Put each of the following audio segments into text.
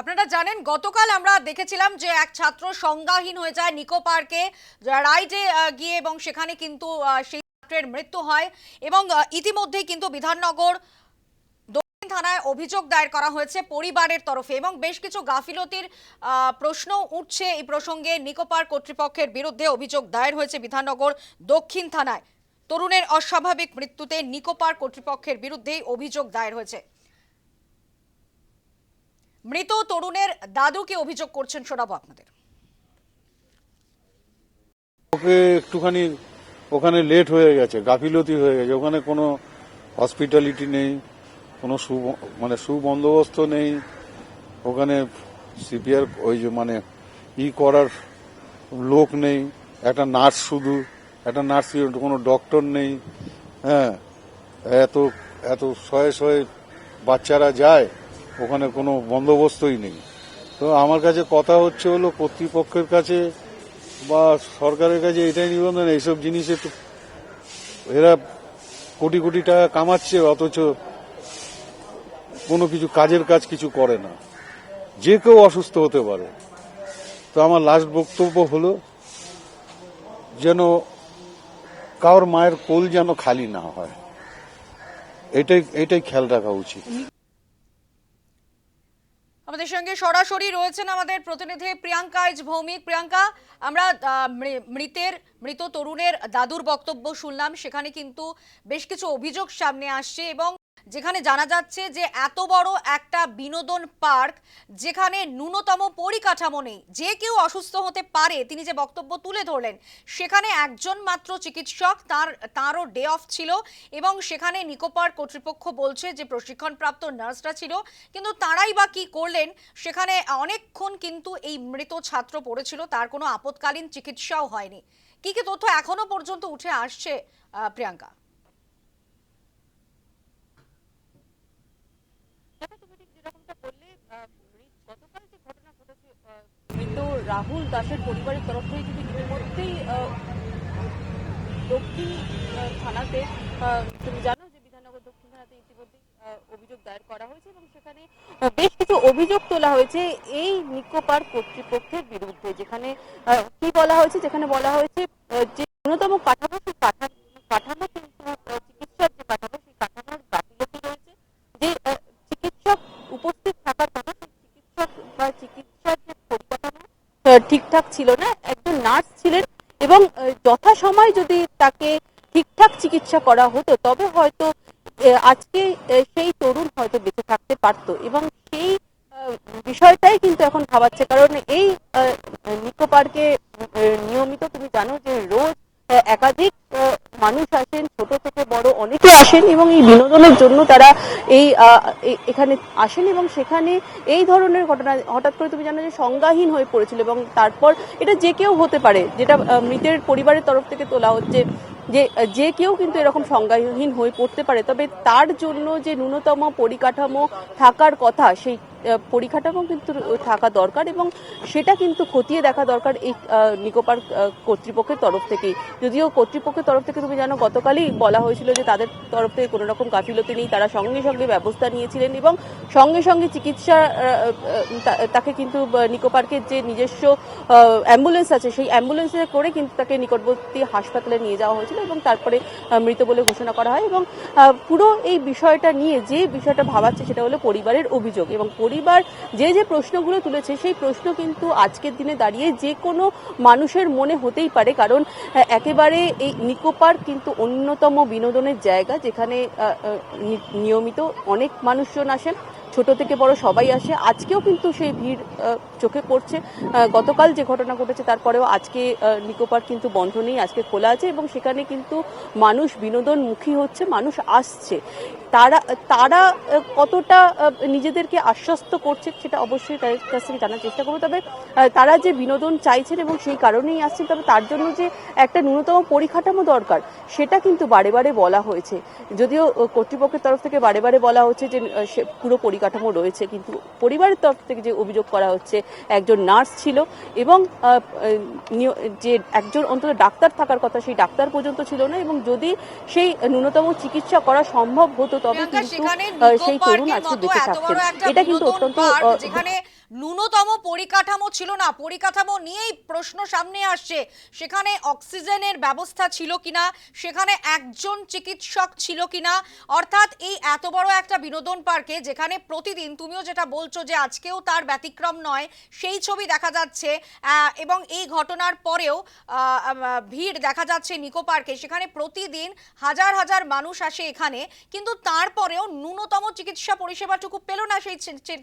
আপনারা জানেন, গতকাল আমরা দেখেছিলাম যে এক ছাত্র সংজ্ঞাহীন হয়ে যায় নিকো পার্কে, রাইডে গিয়ে এবং সেখানে কিন্তু সেই ছাত্রের মৃত্যু হয় এবং ইতিমধ্যেই কিন্তু বিধাননগর থানায় অভিযোগ দায়ের করা হয়েছে পরিবারের তরফে এবং বেশ কিছু গাফিলতির প্রশ্ন উঠছে এই প্রসঙ্গে নিকো পার্ক কর্তৃপক্ষের বিরুদ্ধে অভিযোগ দায়ের হয়েছে বিধাননগর দক্ষিণ থানায়। তরুণের অস্বাভাবিক মৃত্যুতে নিকো পার্ক কর্তৃপক্ষের বিরুদ্ধেই অভিযোগ দায়ের হয়েছে। মৃত তরুণের দাদুকে অভিযোগ করছেন, শোনাবো আপনাদের। ওকে একটুখানি ওখানে লেট হয়ে গেছে, গাফিলতি হয়ে গেছে। ওখানে কোনো হসপিটালিটি নেই, কোনো সু মানে সুবন্দোবস্ত নেই। ওখানে সিপিআর ওই যে মানে ই করার লোক নেই, একটা নার্স শুধু, একটা নার্স কোনো ডক্টর নেই হ্যাঁ। এত এত শয়ে শয়ে বাচ্চারা যায় ওখানে কোনো বন্দোবস্তই নেই। তো আমার কাছে কথা হচ্ছে হলো, কর্তৃপক্ষের কাছে বা সরকারের কাছে এটাই নিবেদন এইসব জিনিসে এরা কোটি কোটি টাকা কামাচ্ছে, অথচ কোনো কিছু কাজের কাজ কিছু করে না। যে কেউ অসুস্থ হতে পারে। তো আমার লাস্ট বক্তব্য হলো, যেন কারোর মায়ের কোল যেন খালি না হয়। এটাই এটাই খেয়াল রাখা উচিত। আমাদের সঙ্গে সরাসরি রয়েছেন আমাদের প্রতিনিধি প্রিয়াঙ্কা এজ ভৌমিক। প্রিয়াঙ্কা, আমরা মৃতের, মৃত তরুণের দাদুর বক্তব্য শুনলাম। সেখানে কিন্তু বেশ কিছু অভিযোগ সামনে আসছে এবং যেখানে জানা যাচ্ছে যে এত বড় একটা বিনোদন পার্ক যেখানে ন্যূনতম পরিকাঠামো নেই, যে কেউ অসুস্থ হতে পারে, তিনি যে বক্তব্য তুলে ধরলেন, সেখানে একজন মাত্র চিকিৎসক, তার, তারও ডে অফ ছিল এবং সেখানে নিকোপার কর্তৃপক্ষ বলছে যে প্রশিক্ষণপ্রাপ্ত নার্সরা ছিল, কিন্তু তারাই বা কি করলেন, সেখানে অনেকক্ষণ কিন্তু এই মৃত ছাত্র পড়েছিল, তার কোনো আপৎকালীন চিকিৎসাও হয়নি। কি কি তথ্য এখনও পর্যন্ত উঠে আসছে প্রিয়াঙ্কা দেখো তুমি ঠিক যেরকমটা বললে আহ, মৃত- গতকাল যে ঘটনা রাহুল দাসের পরিবারের তরফ থেকে কিন্তু ইতিমধ্যেই দক্ষিণ থানাতে তুমি জানো যে বিধাননগর দক্ষিণ থানাতে ইতিমধ্যেই অভিযোগ দায়ের করা হয়েছে এবং সেখানে বেশ কিছু অভিযোগ তোলা হয়েছে এই নিকো পার্ক কর্তৃপক্ষের বিরুদ্ধে, যেখানে কি বলা হয়েছে? যেখানে বলা হয়েছে যে ন্যূনতম কাঠামো ঠিকঠাক ছিল না, একজন নার্স ছিলেন এবং যথাসময় যদি তাকে ঠিকঠাক চিকিৎসা করা হতো, তবে হয়তো আজকে সেই তরুণ হয়তো বেঁচে থাকতে পারতো এবং সেই বিষয়টাই কিন্তু এখন ভাবাচ্ছে। কারণ এই নিকো পার্কে নিয়মিত তুমি জানো যে রোজ একাধিক মানুষ আসেন, ছোট থেকে বড় অনেকে আসেন এবং এই বিনোদনের জন্য তারা এই এখানে আসেন এবং সেখানে এই ধরনের ঘটনা, হঠাৎ করে তুমি জানো যে সংজ্ঞাহীন হয়ে পড়েছিল এবং তারপর এটা যে কেউ হতে পারে, যেটা মৃতের পরিবারের তরফ থেকে তোলা হচ্ছে যে যে কেউ কিন্তু এরকম সংজ্ঞাহীন হয়ে পড়তে পারে। তবে তার জন্য যে ন্যূনতম পরিকাঠামো থাকার কথা, সেই পরিকাঠামো কিন্তু থাকা দরকার এবং সেটা কিন্তু খতিয়ে দেখা দরকার এই নিকোপার কর্তৃপক্ষের তরফ থেকেই। যদিও কর্তৃপক্ষের তরফ থেকে তুমি জানো, গতকালই বলা হয়েছিল যে তাদের তরফ থেকে কোনো রকম গাফিলতি নেই, তারা সঙ্গে সঙ্গে ব্যবস্থা নিয়েছিলেন এবং সঙ্গে সঙ্গে চিকিৎসা তাকে কিন্তু নিকো পার্কের যে নিজস্ব অ্যাম্বুলেন্স আছে, সেই অ্যাম্বুলেন্সে করে কিন্তু তাকে নিকটবর্তী হাসপাতালে নিয়ে যাওয়া হয়েছিল এবং তারপরে মৃত বলে ঘোষণা করা হয় এবং পুরো এই বিষয়টা নিয়ে যে বিষয়টা ভাবাচ্ছে সেটা হলো পরিবারের অভিযোগ এবং পরিবার যে যে প্রশ্নগুলো তুলেছে, সেই প্রশ্ন কিন্তু আজকের দিনে দাঁড়িয়ে যে কোনো মানুষের মনে হতেই পারে। কারণ একেবারে এই নিকো পার্ক কিন্তু অন্যতম বিনোদনের জায়গা, যেখানে নিয়মিত অনেক মানুষজন আসেন। ছোট থেকে বড় সবাই আসে। আজকেও কিন্তু সেই ভিড় চোখে পড়ছে। গতকাল যে ঘটনা ঘটেছে তারপরেও আজকে নিকো পার্ক কিন্তু বন্ধ নেই, আজকে খোলা আছে এবং সেখানে কিন্তু মানুষ বিনোদনমুখী হচ্ছে, মানুষ আসছে। তারা তারা কতটা নিজেদেরকে আশ্বস্ত করছে সেটা অবশ্যই তাদের কাছ থেকে জানার চেষ্টা করব। তবে তারা যে বিনোদন চাইছেন এবং সেই কারণেই আসছেন, তবে তার জন্য যে একটা ন্যূনতম পরিকাঠামো দরকার, সেটা কিন্তু বারে বারে বলা হয়েছে। যদিও কর্তৃপক্ষের তরফ থেকে বারে বারে বলা হচ্ছে যে সে পুরো পরিকাঠামো রয়েছে কিন্তু পরিবারের তরফ থেকে যে অভিযোগ করা হচ্ছে একজন নার্স ছিল এবং যে একজন অন্তত ডাক্তার থাকার কথা সেই ডাক্তার পর্যন্ত ছিল না এবং যদি সেই ন্যূনতম চিকিৎসা করা সম্ভব হতো তবে কিন্তু সেই তরুণ আজকে বেঁচে থাকতেন। এটা কিন্তু অত্যন্ত ন্যূনতম পরিকাঠামো ছিল না। পরিকাঠামো নিয়েই প্রশ্ন সামনে আসছে। সেখানে অক্সিজেনের ব্যবস্থা ছিল কিনা? সেখানে একজন চিকিৎসক ছিল কিনা? অর্থাৎ এই এত বড় একটা বিনোদন পার্কে যেখানে প্রতিদিন, তুমিও যেটা বলছো যে আজকেও তার ব্যতিক্রম নয়, সেই ছবি দেখা যাচ্ছে এবং এই ঘটনার পরেও ভিড় দেখা যাচ্ছে নিকো পার্কে। সেখানে প্রতিদিন হাজার হাজার মানুষ আসে এখানে, কিন্তু তারপরেও ন্যূনতম চিকিৎসা পরিষেবাটুকু পেল না সেই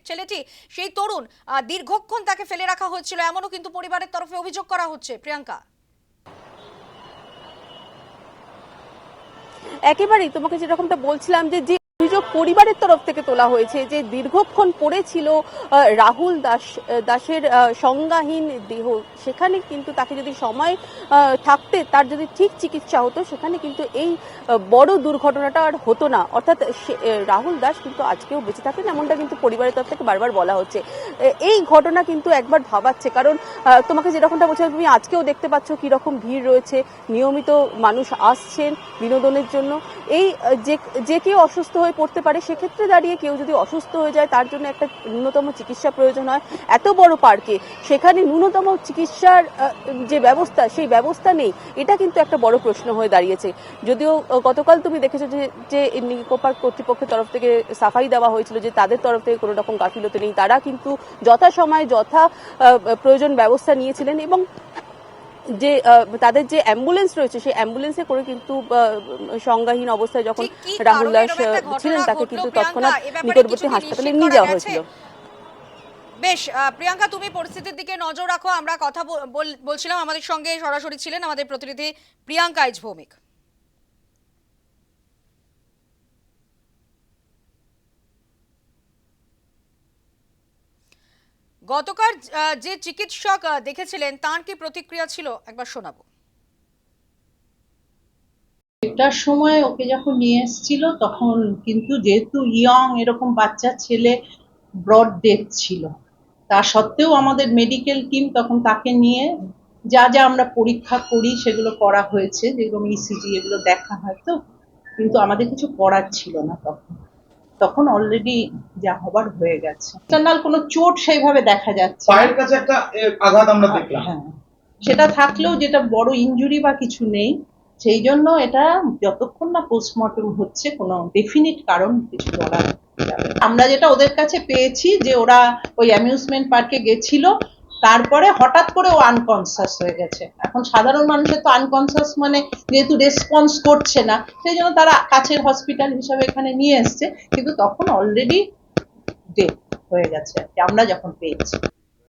ছেলেটি। সেই তরুণ দীর্ঘক্ষণ তাকে ফেলে রাখা হয়েছিল এমনও কিন্তু পরিবারের তরফে অভিযোগ করা হচ্ছে। প্রিয়াঙ্কা। একেবারেই তোমাকে যেরকমটা বলছিলাম যে যে অভিযোগ পরিবারের তরফ থেকে তোলা হয়েছে, যে দীর্ঘক্ষণ পড়েছিল রাহুল দাস দাসের সংজ্ঞাহীন দেহ। সেখানে কিন্তু তাকে যদি সময় থাকতে তার যদি ঠিক চিকিৎসা হতো, সেখানে কিন্তু এই বড় দুর্ঘটনাটা আর হতো না। অর্থাৎ রাহুল দাস কিন্তু আজকেও বেঁচে থাকেন, এমনটা কিন্তু পরিবারের তরফ থেকে বারবার বলা হচ্ছে। এই ঘটনা কিন্তু একবার ভাবাচ্ছে, কারণ তোমাকে যেরকমটা বলছিলাম, তুমি আজকেও দেখতে পাচ্ছ কীরকম ভিড় রয়েছে। নিয়মিত মানুষ আসছেন বিনোদনের জন্য। এই যে যে কেউ অসুস্থ হয়ে পড়তে পারে, সেক্ষেত্রে দাঁড়িয়ে কেউ যদি অসুস্থ হয়ে যায়, তার জন্য একটা ন্যূনতম চিকিৎসা প্রয়োজন হয়। এত বড় পার্কে, সেখানে ন্যূনতম চিকিৎসার যে ব্যবস্থা, সেই ব্যবস্থা নেই, এটা কিন্তু একটা বড় প্রশ্ন হয়ে দাঁড়িয়েছে। যদিও গতকাল তুমি দেখেছ যে যে নিকো পার্ক কর্তৃপক্ষের তরফ থেকে সাফাই দেওয়া হয়েছিল যে, তাদের তরফ থেকে কোনো রকম গাফিলতি নেই। তারা কিন্তু যথাসময়ে যথা প্রয়োজন ব্যবস্থা নিয়েছিলেন এবং যে তাদের যে অ্যাম্বুলেন্স রয়েছে সেই অ্যাম্বুলেন্সে করে কিন্তু সংজ্ঞাহীন অবস্থায় যখন রাহুল দাস ছিলেন তাকে কিন্তু তৎক্ষণাৎ নিকটবর্তী হাসপাতালে নিয়ে যাওয়া হয়েছিল। বেশ প্রিয়াঙ্কা তুমি পরিস্থিতির দিকে নজর রাখো। আমরা কথা বল- বল- বলছিলাম আমাদের সঙ্গে সরাসরি ছিলেন আমাদের প্রতিনিধি প্রিয়াঙ্কা আইজ ভৌমিক গতকাল যে চিকিৎসক দেখেছিলেন, তার কি প্রতিক্রিয়া ছিল? একবার শোনাবো। একটার সময় ওকে যখন নিয়ে এসেছিল, তখন কিন্তু যেহেতু ইয়ং এরকম বাচ্চা ছেলে ব্রড ডেথ ছিল, তা সত্ত্বেও আমাদের মেডিকেল টিম তখন তাকে নিয়ে যা যা আমরা পরীক্ষা করি, সেগুলো করা হয়েছে, যেরকম ইসিজি এগুলো দেখা হয় তো, কিন্তু আমাদের কিছু করার ছিল না তখন। তখন অলরেডি যা হবার হয়ে গেছে। এক্সটার্নাল কোনো চোট সেইভাবে দেখা যাচ্ছে। পায়ের কাছে একটা আঘাত আমরা দেখলাম। হ্যাঁ। সেটা থাকলেও যেটা বড় ইনজুরি বা কিছু নেই সেই জন্য এটা যতক্ষণ না পোস্টমর্টম হচ্ছে কোনো ডেফিনিট কারণ কিছু বলা আমরা যেটা ওদের কাছে পেয়েছি যে ওরা ওই অ্যামিউজমেন্ট পার্কে গেছিল তারপরে হঠাৎ করে ও আনকনসাস হয়ে গেছে। এখন সাধারণ মানুষের তো আনকনসাস মানে যেহেতু রেসপন্স করছে না, সেই জন্য তারা কাছের হসপিটাল হিসাবে এখানে নিয়ে এসছে। কিন্তু তখন অলরেডি ডেথ হয়ে গেছে আমরা যখন পেয়েছি।